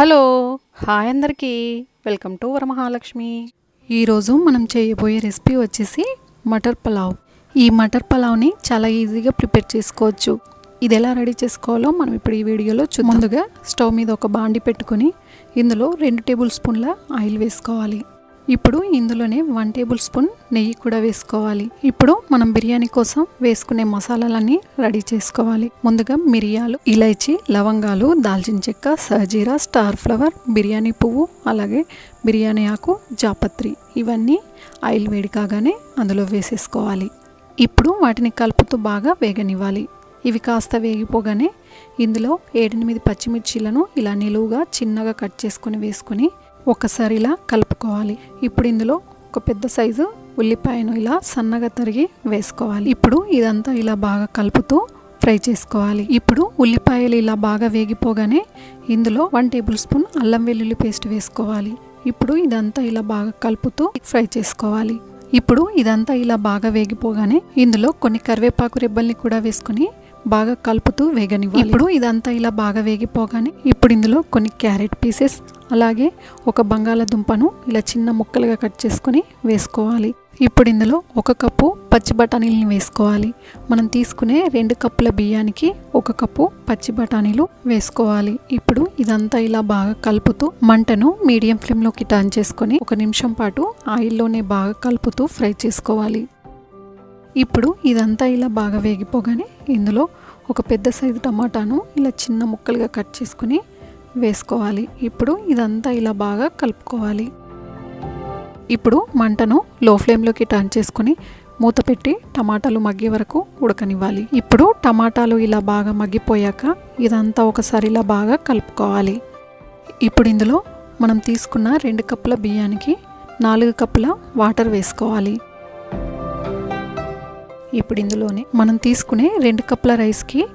Hello hi అందరికీ. Welcome to Varamahalakshmi. ఈరోజు మనం చేయబోయే రెసిపీ వచ్చేసి మటర్ పలావ్. ఈ మటర్ పలావ్ని చాలా ఈజీగా ప్రిపేర్ చేసుకోవచ్చు. ఇది ఎలా రెడీ చేసుకోవాలో మనం ఇప్పుడు ఈ వీడియోలో చూ ముందుగా స్టవ్ మీద ఒక బాండి పెట్టుకొని ఇందులో రెండు టేబుల్ స్పూన్ల ఆయిల్ వేసుకోవాలి. ఇప్పుడు ఇందులోనే వన్ టేబుల్ స్పూన్ నెయ్యి కూడా వేసుకోవాలి. ఇప్పుడు మనం బిర్యానీ కోసం వేసుకునే మసాలాలన్నీ రెడీ చేసుకోవాలి. ముందుగా మిరియాలు ఇలైచి లవంగాలు దాల్చిన చెక్క సజీరా స్టార్ ఫ్లవర్ బిర్యానీ పువ్వు అలాగే బిర్యానీ ఆకు జాపత్రి ఇవన్నీ ఆయిల్ వేడి కాగానే అందులో వేసేసుకోవాలి. ఇప్పుడు వాటిని కలుపుతూ బాగా వేగనివ్వాలి. ఇవి కాస్త వేగిపోగానే ఇందులో ఏడెనిమిది పచ్చిమిర్చీలను ఇలా నిలువుగా చిన్నగా కట్ చేసుకొని వేసుకొని ఒకసారి ఇలా కలుపుకోవాలి. ఇప్పుడు ఇందులో ఒక పెద్ద సైజు ఉల్లిపాయను ఇలా సన్నగా తరిగి వేసుకోవాలి. ఇప్పుడు ఇదంతా ఇలా బాగా కలుపుతూ ఫ్రై చేసుకోవాలి. ఇప్పుడు ఉల్లిపాయలు ఇలా బాగా వేగిపోగానే ఇందులో వన్ టేబుల్ స్పూన్ అల్లం వెల్లుల్లి పేస్ట్ వేసుకోవాలి. ఇప్పుడు ఇదంతా ఇలా బాగా కలుపుతూ ఫ్రై చేసుకోవాలి. ఇప్పుడు ఇదంతా ఇలా బాగా వేగిపోగానే ఇందులో కొన్ని కరివేపాకు రెబ్బల్ని కూడా వేసుకొని బాగా కలుపుతూ వేగనివ్వాలి. ఇప్పుడు ఇదంతా ఇలా బాగా వేగిపోగానే ఇప్పుడు ఇందులో కొన్ని క్యారెట్ పీసెస్ అలాగే ఒక బంగాళదుంపను ఇలా చిన్న ముక్కలుగా కట్ చేసుకొని వేసుకోవాలి. ఇప్పుడు ఇందులో ఒక కప్పు పచ్చి బఠానీలను వేసుకోవాలి. మనం తీసుకునే రెండు కప్పుల బియ్యానికి ఒక కప్పు పచ్చి బఠానీలు వేసుకోవాలి. ఇప్పుడు ఇదంతా ఇలా బాగా కలుపుతూ మంటను మీడియం ఫ్లేమ్లోకి టర్న్ చేసుకొని ఒక నిమిషం పాటు ఆయిల్లోనే బాగా కలుపుతూ ఫ్రై చేసుకోవాలి. ఇప్పుడు ఇదంతా ఇలా బాగా వేగిపోగానే ఇందులో ఒక పెద్ద సైజు టమాటాను ఇలా చిన్న ముక్కలుగా కట్ చేసుకుని వేసుకోవాలి. ఇప్పుడు ఇదంతా ఇలా బాగా కలుపుకోవాలి. ఇప్పుడు మంటను లో ఫ్లేమ్లోకి టర్న్ చేసుకొని మూత పెట్టి టమాటాలు మగ్గే వరకు ఉడకనివ్వాలి. ఇప్పుడు టమాటాలు ఇలా బాగా మగ్గిపోయాక ఇదంతా ఒకసారి ఇలా బాగా కలుపుకోవాలి. ఇప్పుడు ఇందులో మనం తీసుకున్న రెండు కప్పుల బియ్యానికి నాలుగు కప్పుల వాటర్ వేసుకోవాలి. ఇప్పుడు ఇందులోనే మనం తీసుకునే రెండు కప్పుల రైస్కి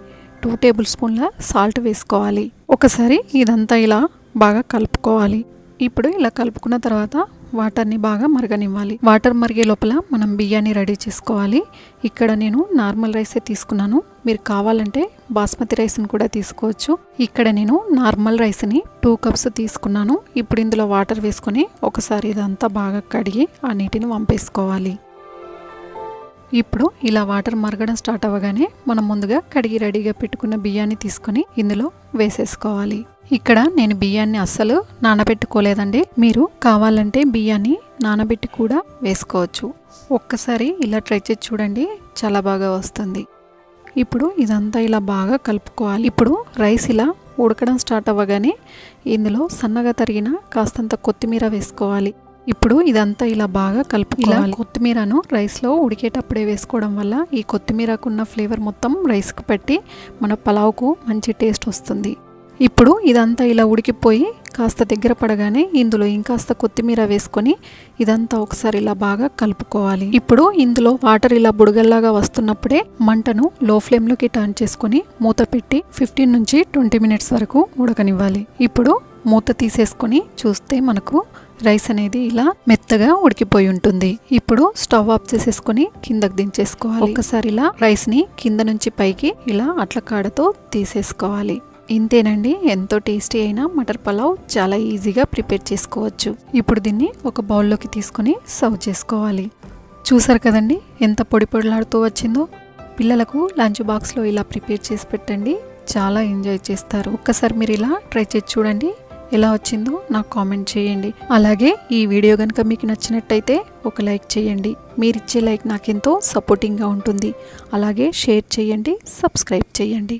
టూ టేబుల్ స్పూన్ల సాల్ట్ వేసుకోవాలి. ఒకసారి ఇదంతా ఇలా బాగా కలుపుకోవాలి. ఇప్పుడు ఇలా కలుపుకున్న తర్వాత వాటర్ని బాగా మరగనివ్వాలి. వాటర్ మరిగే లోపల మనం బియ్యాన్ని రెడీ చేసుకోవాలి. ఇక్కడ నేను నార్మల్ రైసే తీసుకున్నాను. మీరు కావాలంటే బాస్మతి రైస్ని కూడా తీసుకోవచ్చు. ఇక్కడ నేను నార్మల్ రైస్ని టూ కప్స్ తీసుకున్నాను. ఇప్పుడు ఇందులో వాటర్ వేసుకొని ఒకసారి ఇదంతా బాగా కడిగి ఆ నీటిని వంపేసుకోవాలి. ఇప్పుడు ఇలా వాటర్ మరగడం స్టార్ట్ అవ్వగానే మనం ముందుగా కడిగి రెడీగా పెట్టుకున్న బియ్యాన్ని తీసుకొని ఇందులో వేసేసుకోవాలి. ఇక్కడ నేను బియ్యాన్ని అస్సలు నానబెట్టుకోలేదండి. మీరు కావాలంటే బియ్యాన్ని నానబెట్టి కూడా వేసుకోవచ్చు. ఒక్కసారి ఇలా ట్రై చేసి చూడండి చాలా బాగా వస్తుంది. ఇప్పుడు ఇదంతా ఇలా బాగా కలుపుకోవాలి. ఇప్పుడు రైస్ ఇలా ఉడకడం స్టార్ట్ అవ్వగానే ఇందులో సన్నగా తరిగిన కాస్తంత కొత్తిమీర వేసుకోవాలి. ఇప్పుడు ఇదంతా ఇలా బాగా కలుపుకోవాలి. కొత్తిమీరను రైస్లో ఉడికేటప్పుడే వేసుకోవడం వల్ల ఈ కొత్తిమీరకున్న ఫ్లేవర్ మొత్తం రైస్కి పెట్టి మన పలావ్కు మంచి టేస్ట్ వస్తుంది. ఇప్పుడు ఇదంతా ఇలా ఉడికిపోయి కాస్త దగ్గర పడగానే ఇందులో ఇంకాస్త కొత్తిమీర వేసుకొని ఇదంతా ఒకసారి ఇలా బాగా కలుపుకోవాలి. ఇప్పుడు ఇందులో వాటర్ ఇలా బుడగల్లాగా వస్తున్నప్పుడే మంటను లో ఫ్లేమ్లోకి టర్న్ చేసుకొని మూత పెట్టి ఫిఫ్టీన్ నుంచి ట్వంటీ మినిట్స్ వరకు ఉడకనివ్వాలి. ఇప్పుడు మూత తీసేసుకొని చూస్తే మనకు రైస్ అనేది ఇలా మెత్తగా ఉడికిపోయి ఉంటుంది. ఇప్పుడు స్టవ్ ఆఫ్ చేసేసుకొని కిందకు దించేసుకోవాలి. ఒకసారి ఇలా రైస్ని కింద నుంచి పైకి ఇలా అట్ల కాడతో తీసేసుకోవాలి. ఇంతేనండి ఎంతో టేస్టీ అయిన మటర్ పలావ్ చాలా ఈజీగా ప్రిపేర్ చేసుకోవచ్చు. ఇప్పుడు దీన్ని ఒక బౌల్లోకి తీసుకొని సర్వ్ చేసుకోవాలి. చూసారు కదండి ఎంత పొడి పొడిలాడుతూ వచ్చిందో. పిల్లలకు లంచ్ బాక్స్లో ఇలా ప్రిపేర్ చేసి పెట్టండి. చాలా ఎంజాయ్ చేస్తారు. ఒక్కసారి మీరు ఇలా ట్రై చేసి చూడండి. ఎలా వచ్చిందో నాకు కామెంట్ చేయండి. అలాగే ఈ వీడియో కనుక మీకు నచ్చినట్టయితే ఒక లైక్ చేయండి. మీరు ఇచ్చే లైక్ నాకెంతో సపోర్టింగ్గా ఉంటుంది. అలాగే షేర్ చేయండి సబ్స్క్రైబ్ చేయండి.